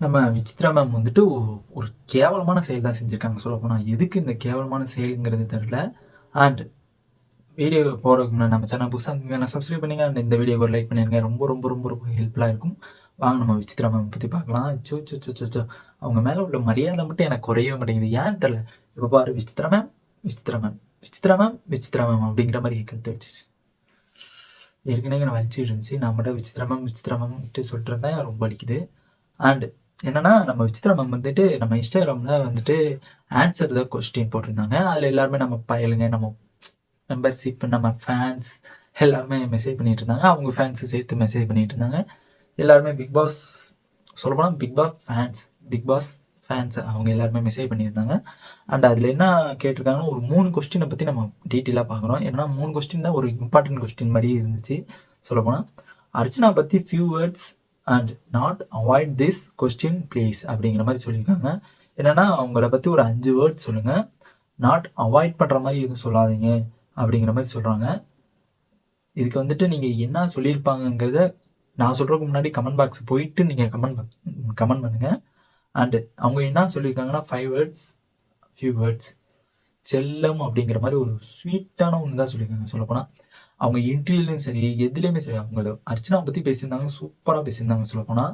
நம்ம விசித்ரா மேம் வந்துட்டு ஒரு கேவலமான செயல் தான் செஞ்சுருக்காங்க சொல்ல போனால் எதுக்கு இந்த கேவலமான செயலுங்கிறது தெரில அண்ட் வீடியோ போகிறதுக்கு முன்னாடி நம்ம சேனல் புதுசாக இருந்தீங்கன்னா சப்ஸ்கிரைப் பண்ணிங்க. அண்ட் இந்த வீடியோ ஒரு லைக் பண்ணிருங்க. ரொம்ப ரொம்ப ரொம்ப ரொம்ப ஹெல்ப்ஃபுல்லாக இருக்கும். வாங்க நம்ம விசித்ரா மேம் பற்றி பார்க்கலாம். So so so so so அவங்க மேலே உள்ள மரியாதை மட்டும் எனக்கு குறையவே மாட்டேங்குது. ஏன்னு தெரில இப்போ பாரு Vichitra ma'am Vichitra ma'am Vichitra ma'am Vichitra ma'am அப்படிங்கிற மாதிரி கருத்து வச்சுச்சு ஏற்கனவே நான் வலிச்சு இருந்துச்சு நான் மட்டும் விசித்ரா மேம் விசித்ரா மேம்ட்டு சொல்லிட்டு இருந்தேன் ரொம்ப அடிக்குது. அண்டு என்னன்னா நம்ம விசித்ரா மேம் வந்துட்டு நம்ம இன்ஸ்டாகிராமில் வந்துட்டு ஆன்சர் த கொஸ்டின் போட்டிருந்தாங்க. அதில் எல்லாருமே நம்ம பயலுங்க நம்ம மெம்பர்ஷிப் நம்ம ஃபேன்ஸ் எல்லாருமே மெசேஜ் பண்ணிட்டு இருந்தாங்க அவங்க ஃபேன்ஸு சேர்த்து மெசேஜ் பண்ணிட்டு இருந்தாங்க எல்லாருமே பிக் பாஸ் சொல்லப்போனால் Bigg Boss fans Bigg Boss fans அவங்க எல்லாருமே மெசேஜ் பண்ணியிருந்தாங்க. அண்ட் அதில் என்ன கேட்டிருக்காங்கன்னா ஒரு மூணு கொஸ்டினை பற்றி நம்ம டீட்டெயிலாக பார்க்குறோம். ஏன்னா மூணு கொஸ்டின் தான் ஒரு இம்பார்ட்டன்ட் கொஸ்டின் மாதிரி இருந்துச்சு சொல்லப்போனால் அர்ச்சனா பற்றி few words and not avoid this question please அப்படிங்கிற மாதிரி சொல்லியிருக்காங்க. என்னென்னா அவங்கள பற்றி ஒரு அஞ்சு வேர்ட்ஸ் சொல்லுங்கள் நாட் அவாய்ட் பண்ணுற மாதிரி எதுவும் சொல்லாதீங்க அப்படிங்கிற மாதிரி சொல்கிறாங்க இதுக்கு வந்துட்டு நீங்கள் என்ன சொல்லியிருப்பாங்கங்கிறத நான் சொல்கிறதுக்கு முன்னாடி கமெண்ட் பாக்ஸ் போயிட்டு நீங்கள் கமெண்ட் கமெண்ட் பண்ணுங்கள் அண்டு அவங்க என்ன சொல்லியிருக்காங்கன்னா ஃபைவ் வேர்ட்ஸ் ஃபியூ வேர்ட்ஸ் செல்லம் அப்படிங்கிற மாதிரி ஒரு ஸ்வீட்டான ஒன்று தான் சொல்லியிருக்காங்க. சொல்லப்போனால் அவங்க இன்டர்வியூலையும் சரி எதுலேயுமே சரி அவங்க அர்ச்சனா பற்றி பேசியிருந்தாங்க சூப்பராக பேசியிருந்தாங்க சொல்லப்போனால்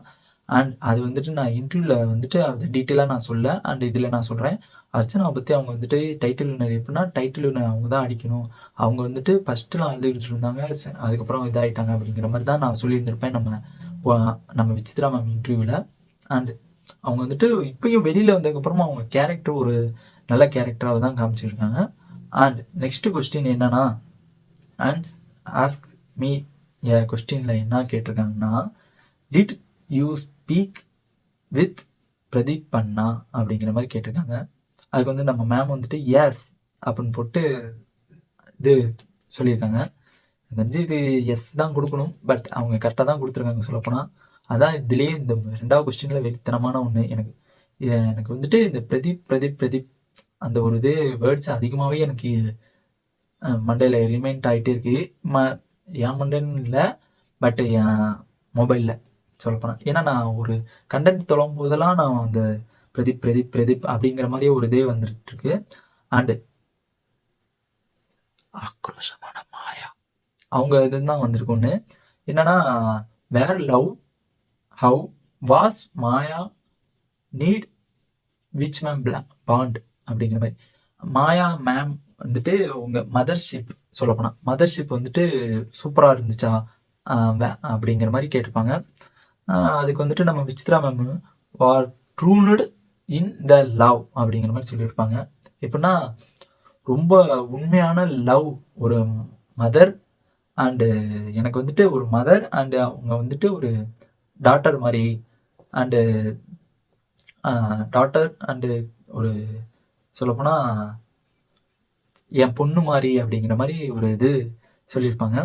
அண்ட் அது வந்துட்டு நான் இன்டர்வியூவில் வந்துட்டு அது டீட்டெயிலாக நான் சொல்ல அண்ட் இதில் நான் சொல்கிறேன் அர்ச்சனாவை பற்றி அவங்க வந்துட்டு டைட்டில் வினர் எப்படின்னா டைட்டில் வினர் அவங்க தான் அடிக்கணும். அவங்க வந்துட்டு ஃபஸ்ட்டுலாம் எழுதிக்கிட்டு இருந்தாங்க ச- அதுக்கப்புறம் இதாகிட்டாங்க அப்படிங்கிற மாதிரி தான் நான் சொல்லியிருந்திருப்பேன். நம்ம நம்ம விசித்ரா மேம் இன்டர்வியூவில் அண்ட் அவங்க வந்துட்டு இப்பயும் வெளியில் வந்ததுக்கப்புறமா அவங்க கேரக்டர் ஒரு நல்ல கேரக்டராக தான் காமிச்சிருக்காங்க. அண்ட் நெக்ஸ்ட் கொஸ்டின் என்னன்னா அண்ட் ஆஸ்க் மீ ஏ கொஸ்டினில் என்ன கேட்டிருக்காங்கன்னா did you speak with Pradeep பண்ணா அப்படிங்கிற மாதிரி கேட்டிருக்காங்க. அதுக்கு வந்து நம்ம மேம் வந்துட்டு எஸ் அப்படின்னு போட்டு இது சொல்லியிருக்காங்க. தெரிஞ்சு இது எஸ் தான் கொடுக்கணும் பட் அவங்க கரெக்டாக தான் கொடுத்துருக்காங்க சொல்லப்போனால் அதான் இதுலேயே இந்த ரெண்டாவது கொஸ்டினில் வெறித்தனமான ஒன்று எனக்கு எனக்கு வந்துட்டு இந்த பிரதீப் பிரதீப் பிரதீப் அந்த ஒரு இது வேர்ட்ஸ் அதிகமாகவே எனக்கு மண்டையில் ரிமைண்ட் ஆகிட்டே இருக்கு. ம என் மண்டைன்னு இல்லை பட் என் மொபைலில் சொல்லப்போனால் ஏன்னா நான் ஒரு கண்டென்ட் தொலைவும் போதெல்லாம் நான் அந்த பிரதீப் பிரதீப் பிரதீப் அப்படிங்கிற மாதிரியே ஒரு இதே வந்துட்டுருக்கு. அண்டு ஆக்ரோஷமான மாயா. அவங்க இதுதான் வந்திருக்குன்னு என்னன்னா where love how was Maya need which ma'am bond அப்படிங்கிற மாதிரி. மாயா மேம் வந்துட்டு உங்க மதர்ஷிப் சொல்லப்போனால் மதர்ஷிப் வந்துட்டு சூப்பராக இருந்துச்சா? அப்படிங்கிற மாதிரி கேட்டிருப்பாங்க. அதுக்கு வந்துட்டு நம்ம Vichitra ma'am are drowned in the love அப்படிங்கிற மாதிரி சொல்லியிருப்பாங்க. எப்படின்னா ரொம்ப உண்மையான லவ் ஒரு மதர் அண்டு எனக்கு வந்துட்டு ஒரு மதர் அண்டு அவங்க வந்துட்டு ஒரு டாட்டர் மாதிரி அண்டு டாட்டர் அண்டு ஒரு சொல்லப்போனால் என் பொண்ணு மாதிரி அப்படிங்கிற மாதிரி ஒரு இது சொல்லியிருப்பாங்க.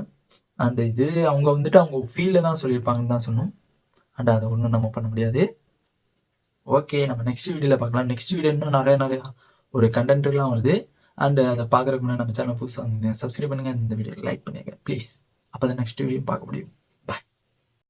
அண்டு இது அவங்க வந்துட்டு அவங்க ஃபீலில் தான் சொல்லியிருப்பாங்கன்னு தான் சொன்னோம் அண்ட் அதை ஒன்றும் நம்ம பண்ண முடியாது. ஓகே நம்ம நெக்ஸ்ட் வீடியோவில் பார்க்கலாம். நெக்ஸ்ட் வீடியோ இன்னும் நிறைய நிறையா ஒரு கண்டென்ட்லாம் வருது. அண்டு அதை பார்க்குறதுக்கு முன்னாடி நம்ம சேனல் புதுசாக சப்ஸ்கிரைப் பண்ணுங்கள் இந்த வீடியோ லைக் பண்ணுங்கள் ப்ளீஸ் அப்போ தான் நெக்ஸ்ட் வீடியோ பார்க்க முடியும்.